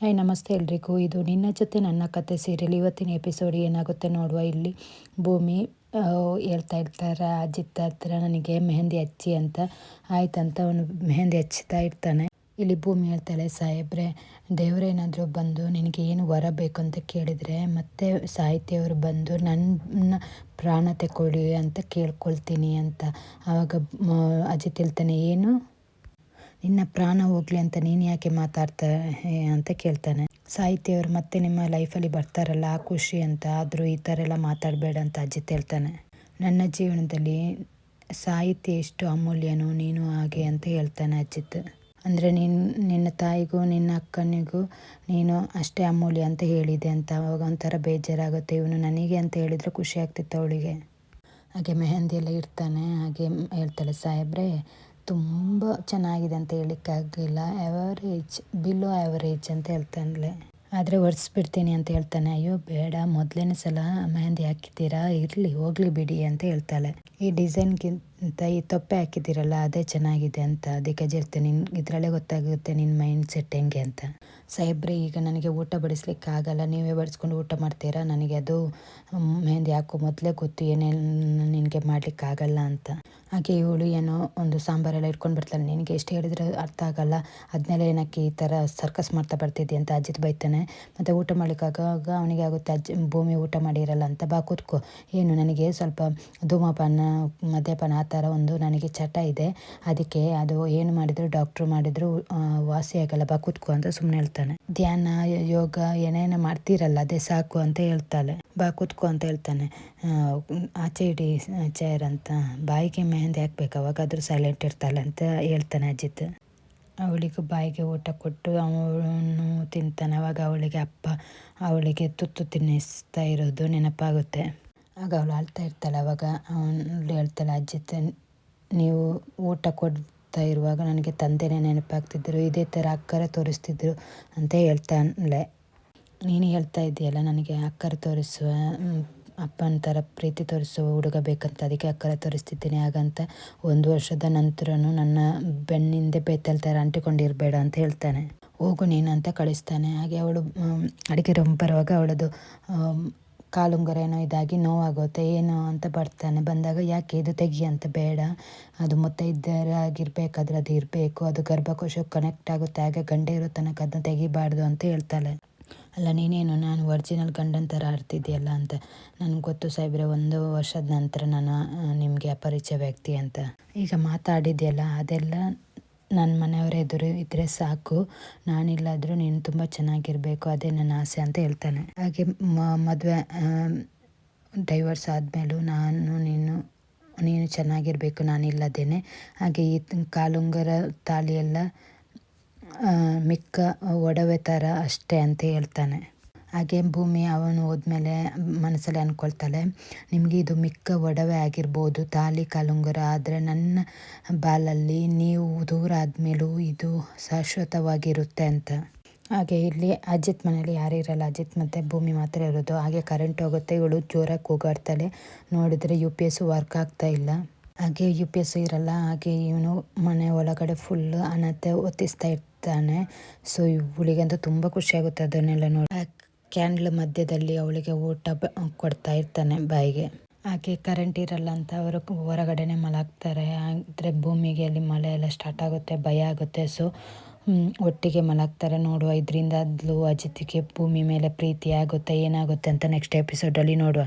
Hi ನಮಸ್ತೆ ಎಲ್ರಿಗೂ. ಇದು ನಿನ್ನ ಜೊತೆ ನನ್ನ ಕತೆ ಸೀರಿಯಲ್. ಇವತ್ತಿನ ಎಪಿಸೋಡ್ ಏನಾಗುತ್ತೆ ನೋಡುವ ಇಲ್ಲಿ. ಭೂಮಿ ಹೇಳ್ತಾ ಇರ್ತಾರೆ, ಅಜಿತ್ ಹತ್ರ ನನಗೆ ಮೆಹಂದಿ ಹಚ್ಚಿ ಅಂತ. ಆಯ್ತಂತ ಅವನು ಮೆಹಂದಿ ಹಚ್ಚುತ್ತಾ ಇರ್ತಾನೆ. ಇಲ್ಲಿ ಭೂಮಿ ಹೇಳ್ತಾಳೆ, ಸಾಹೇಬ್ರೆ ದೇವರೇನಾದರೂ ಬಂದು ನಿನಗೆ ಏನು ವರ ಬೇಕು ಅಂತ ಕೇಳಿದರೆ ಮತ್ತೆ ಸಾಹಿತ್ಯವರು ಬಂದು ನನ್ನ ಪ್ರಾಣ ತಗೊಳ್ಳಿ ಅಂತ ಕೇಳ್ಕೊಳ್ತೀನಿ ಅಂತ. ಆವಾಗ ಅಜಿತ್ ಹೇಳ್ತಾನೆ, ಏನು? ನಿನ್ನ ಪ್ರಾಣ ಹೋಗ್ಲಿ ಅಂತ ನೀನು ಯಾಕೆ ಮಾತಾಡ್ತಾ ಅಂತ ಕೇಳ್ತಾನೆ. ಸಾಹಿತ್ಯವರು ಮತ್ತೆ ನಿಮ್ಮ ಲೈಫಲ್ಲಿ ಬರ್ತಾರಲ್ಲ, ಆ ಖುಷಿ ಅಂತ, ಆದರೂ ಈ ಥರ ಎಲ್ಲ ಮಾತಾಡಬೇಡ ಅಂತ ಅಜಿತ್ ಹೇಳ್ತಾನೆ. ನನ್ನ ಜೀವನದಲ್ಲಿ ಸಾಹಿತ್ಯ ಎಷ್ಟು ಅಮೂಲ್ಯನೋ ನೀನು ಹಾಗೆ ಅಂತ ಹೇಳ್ತಾನೆ ಅಜಿತ್. ಅಂದರೆ ನೀನು, ನಿನ್ನ ತಾಯಿಗೂ, ನಿನ್ನ ಅಕ್ಕನಿಗೂ ನೀನು ಅಷ್ಟೇ ಅಮೂಲ್ಯ ಅಂತ ಹೇಳಿದೆ ಅಂತ ಅವಾಗ ಒಂಥರ ಬೇಜಾರಾಗುತ್ತೆ, ಇವನು ನನಗೆ ಅಂತ ಹೇಳಿದರೆ ಖುಷಿ ಆಗ್ತಿತ್ತು ಅವಳಿಗೆ. ಹಾಗೆ ಮೆಹಂದಿ ಎಲ್ಲ ಇರ್ತಾನೆ ಹಾಗೆ ಹೇಳ್ತಾಳೆ, ಸಾಹೇಬ್ರೆ ತುಂಬ ಚೆನ್ನಾಗಿದೆ ಅಂತ ಹೇಳಿಕ್ಕಾಗಲಿಲ್ಲ ಆ್ಯವರೇಜ್ ಬಿಲೋ ಆ್ಯವರೇಜ್ ಅಂತ ಹೇಳ್ತಾನೆ. ಆದರೆ ಒರೆಸ್ಬಿಡ್ತೀನಿ ಅಂತ ಹೇಳ್ತಾನೆ. ಅಯ್ಯೋ, ಬೇಡ, ಮೊದಲನೇ ಸಲ ಮೆಹಂದಿ ಹಾಕಿದ್ದೀರಾ? ಇರಲಿ, ಹೋಗಲಿ ಬಿಡಿ ಅಂತ ಹೇಳ್ತಾಳೆ. ಈ ಡಿಸೈನ್ಗಿಂತ ಈ ತೊಪ್ಪೆ ಹಾಕಿದ್ದೀರಲ್ಲ, ಅದೇ ಚೆನ್ನಾಗಿದೆ ಅಂತ. ಅದಕ್ಕೆ ಜರ್ತೆ ನಿನ್, ಇದರಲ್ಲೇ ಗೊತ್ತಾಗುತ್ತೆ ನಿನ್ನ ಮೈಂಡ್ ಸೆಟ್ ಹೆಂಗೆ ಅಂತ. ಸಾಹೇಬ್ರಿ, ಈಗ ನನಗೆ ಊಟ ಬಡಿಸ್ಲಿಕ್ಕೆ ಆಗಲ್ಲ. ನೀವೇ ಬಡಿಸ್ಕೊಂಡು ಊಟ ಮಾಡ್ತೀರಾ? ನನಗೆ ಅದು, ಮೆಹಂದಿ ಹಾಕೋ ಮೊದಲೇ ಗೊತ್ತು, ಏನೇನು ನಿನಗೆ ಮಾಡಲಿಕ್ಕಾಗಲ್ಲ ಅಂತ. ಹಾಗೆ ಇವಳು ಏನೋ ಒಂದು ಸಾಂಬಾರೆಲ್ಲ ಇಟ್ಕೊಂಡು ಬರ್ತಾಳೆ ನಿನಗೆ ಎಷ್ಟು ಹೇಳಿದ್ರೆ ಅರ್ಥ ಆಗಲ್ಲ. ಅದನ್ನೆಲ್ಲ ಏನಕ್ಕೆ ಈ ಥರ ಸರ್ಕಸ್ ಮಾಡ್ತಾ ಬರ್ತಿದ್ದೆ ಅಂತ ಅಜಿತ್ ಬೈತಾನೆ. ಮತ್ತು ಊಟ ಮಾಡಲಿಕ್ಕಾಗ ಅವನಿಗೆ ಆಗುತ್ತೆ, ಅಜ್ಜಿ, ಭೂಮಿ ಊಟ ಮಾಡಿರಲ್ಲ ಅಂತ. ಬಾ ಕೂತ್ಕೋ. ಏನು, ನನಗೆ ಸ್ವಲ್ಪ ಧೂಮಪಾನ, ಮದ್ಯಪಾನ ಆ ಥರ ಒಂದು ನನಗೆ ಚಟ ಇದೆ. ಅದಕ್ಕೆ ಅದು ಏನು ಮಾಡಿದರೂ ಡಾಕ್ಟ್ರು ಮಾಡಿದರೂ ವಾಸಿ ಆಗಲ್ಲ. ಬಾ ಕೂತ್ಕೋ ಅಂತ ಸುಮ್ಮನೆ ಹೇಳ್ತಾನೆ. ಧ್ಯಾನ, ಯೋಗ ಏನೇನೋ ಮಾಡ್ತಿರಲ್ಲ, ಅದೇ ಸಾಕು ಅಂತ ಹೇಳ್ತಾಳೆ. ಬಾ ಕೂತ್ಕೋ ಅಂತ ಹೇಳ್ತಾನೆ. ಆಚೆ ಇಡಿ ಚೇರ್ ಅಂತ. ಬಾಯಿಗೆ ಮೆಹಂದಿ ಹಾಕ್ಬೇಕು, ಅವಾಗಾದರೂ ಸೈಲೆಂಟ್ ಇರ್ತಾಳೆ ಅಂತ ಹೇಳ್ತಾನೆ ಅಜಿತ್. ಅವಳಿಗೆ ಬಾಯಿಗೆ ಊಟ ಕೊಟ್ಟು ಅವನು ತಿಂತಾನೆ. ಅವಾಗ ಅವಳಿಗೆ ಅಪ್ಪ ಅವಳಿಗೆ ತುತ್ತು ತಿನ್ನಿಸ್ತಾ ಇರೋದು ನೆನಪಾಗುತ್ತೆ. ಆಗ ಅವಳು ಅಳ್ತಾ ಇರ್ತಾಳೆ. ಅವಾಗ ಅವನು ಹೇಳ್ತಾಳೆ, ಅಜಿತ್, ನೀವು ಊಟ ಕೊಡ್ತಾ ಇರುವಾಗ ನನಗೆ ತಂದೆನೇ ನೆನಪಾಗ್ತಿದ್ದರು ಇದೇ ಥರ ಅಕ್ಕರೆ ತೋರಿಸ್ತಿದ್ರು ಅಂತ ಹೇಳ್ತಾಳೆ. ನೀನು ಹೇಳ್ತಾ ಇದ್ದೀಯಲ್ಲ ನನಗೆ ಅಕ್ಕರೆ ತೋರಿಸುವ ಅಪ್ಪನ ಥರ ಪ್ರೀತಿ ತೋರಿಸುವ ಹುಡುಗ ಬೇಕಂತ ಅದಕ್ಕೆ ಅಕ್ಕರೆ ತೋರಿಸ್ತಿದ್ದೀನಿ. ಹಾಗಂತ ಒಂದು ವರ್ಷದ ನಂತರವೂ ನನ್ನ ಬೆನ್ನಿಂದೆ ಬೆತ್ತಲ್ ಥರ ಅಂಟಿಕೊಂಡಿರಬೇಡ ಅಂತ ಹೇಳ್ತಾನೆ. ಹೋಗು ನೀನು ಅಂತ ಕಳಿಸ್ತಾನೆ. ಹಾಗೆ ಅವಳು ಅಡುಗೆ ರೂಮ್ ಬರುವಾಗ ಅವಳದು ಕಾಲುಂಗರ ಏನೋ ಇದಾಗಿ ನೋವಾಗುತ್ತೆ. ಏನು ಅಂತ ಬರ್ತಾನೆ. ಬಂದಾಗ ಯಾಕೆ ಇದು ತೆಗಿ ಅಂತ ಬೇಡ. ಅದು ಮುತ್ತೈದರಾಗಿರ್ಬೇಕಾದ್ರೆ ಅದು ಇರಬೇಕು. ಅದು ಗರ್ಭಕೋಶಕ್ಕೆ ಕನೆಕ್ಟ್ ಆಗುತ್ತೆ. ಹಾಗೆ ಗಂಡ ಇರೋ ತನಕ ಅದನ್ನ ತೆಗಿಬಾರ್ದು ಅಂತ ಹೇಳ್ತಾಳೆ. ಅಲ್ಲ, ನೀನೇನು, ನಾನು ಒರಿಜಿನಲ್ ಗಂಡನ ಥರ ಆಡ್ತಿದ್ಯಲ್ಲ ಅಂತ. ನನಗೆ ಗೊತ್ತು ಸಾಹೇಬ್ರೆ, ಒಂದು ವರ್ಷದ ನಂತರ ನಾನು ನಿಮಗೆ ಅಪರಿಚಯ ವ್ಯಕ್ತಿ ಅಂತ. ಈಗ ಮಾತಾಡಿದ್ಯಲ್ಲ, ಅದೆಲ್ಲ ನನ್ನ ಮನೆಯವರ ಎದುರು ಇದ್ದರೆ ಸಾಕು. ನಾನಿಲ್ಲಾದರೂ ನೀನು ತುಂಬ ಚೆನ್ನಾಗಿರಬೇಕು, ಅದೇ ನನ್ನ ಆಸೆ ಅಂತ ಹೇಳ್ತಾನೆ. ಹಾಗೆ ಮದುವೆ ಡೈವರ್ಸ್ ಆದಮೇಲೂ ನಾನು, ನೀನು ನೀನು ಚೆನ್ನಾಗಿರಬೇಕು, ನಾನಿಲ್ಲದೇನೆ. ಹಾಗೆ ಈ ಕಾಲುಂಗರ ತಾಳಿಯೆಲ್ಲ ಮಿಕ್ಕ ಒಡವೆ ಥರ ಅಷ್ಟೇ ಅಂತ ಹೇಳ್ತಾನೆ. ಹಾಗೆ ಭೂಮಿ ಅವನು ಹೋದ್ಮೇಲೆ ಮನಸ್ಸಲ್ಲಿ ಅಂದ್ಕೊಳ್ತಾಳೆ ನಿಮಗೆ ಇದು ಮಿಕ್ಕ ಒಡವೆ ಆಗಿರ್ಬೋದು, ತಾಲಿ ಕಾಲುಂಗುರ ಆದರೆ ನನ್ನ ಬಾಲಲ್ಲಿ ನೀವು ದೂರ ಆದಮೇಲೂ ಇದು ಶಾಶ್ವತವಾಗಿರುತ್ತೆ ಅಂತ. ಹಾಗೆ ಇಲ್ಲಿ ಅಜಿತ್ ಮನೇಲಿ ಯಾರೂ ಇರಲ್ಲ, ಅಜಿತ್ ಮತ್ತು ಭೂಮಿ ಮಾತ್ರ ಇರೋದು. ಹಾಗೆ ಕರೆಂಟ್ ಹೋಗುತ್ತೆ, ಇವಳು ಜೋರಾಗಿ ಕೂಗಾಡ್ತಾಳೆ. ನೋಡಿದರೆ ಯು ಪಿ ಎಸ್ ವರ್ಕ್ ಆಗ್ತಾ ಇಲ್ಲ. ಹಾಗೆ ಯು ಪಿ ಎಸ್ ಇರಲ್ಲ, ಹಾಗೆ ಇವನು ಮನೆ ಒಳಗಡೆ ಫುಲ್ ಅನತೆ ಒತ್ತಿಸ್ತಾ ಇರ್ತಾನೆ. ಸೊ ಇವಳಿಗಂತೂ ತುಂಬ ಖುಷಿಯಾಗುತ್ತೆ ಅದನ್ನೆಲ್ಲ ನೋಡಿ. ಕ್ಯಾಂಡ್ಲ್ ಮಧ್ಯದಲ್ಲಿ ಅವಳಿಗೆ ಊಟ ಕೊಡ್ತಾ ಇರ್ತಾನೆ ಬಾಯಿಗೆ. ಹಾಗೆ ಕರೆಂಟ್ ಇರಲ್ಲ ಅಂತ ಅವರು ಹೊರಗಡೆನೆ ಮಲಗ್ತಾರೆ. ಅಂದರೆ ಭೂಮಿಗೆ ಅಲ್ಲಿ ಮಳೆ ಎಲ್ಲ ಸ್ಟಾರ್ಟ್ ಆಗುತ್ತೆ, ಭಯ ಆಗುತ್ತೆ. ಸೊ ಒಟ್ಟಿಗೆ ಮಲಗ್ತಾರೆ. ನೋಡುವ ಇದರಿಂದ ಅದ್ಲು ಅಜಿತಿಗೆ ಭೂಮಿ ಮೇಲೆ ಪ್ರೀತಿ ಆಗುತ್ತೆ, ಏನಾಗುತ್ತೆ ಅಂತ ನೆಕ್ಸ್ಟ್ ಎಪಿಸೋಡಲ್ಲಿ ನೋಡುವ.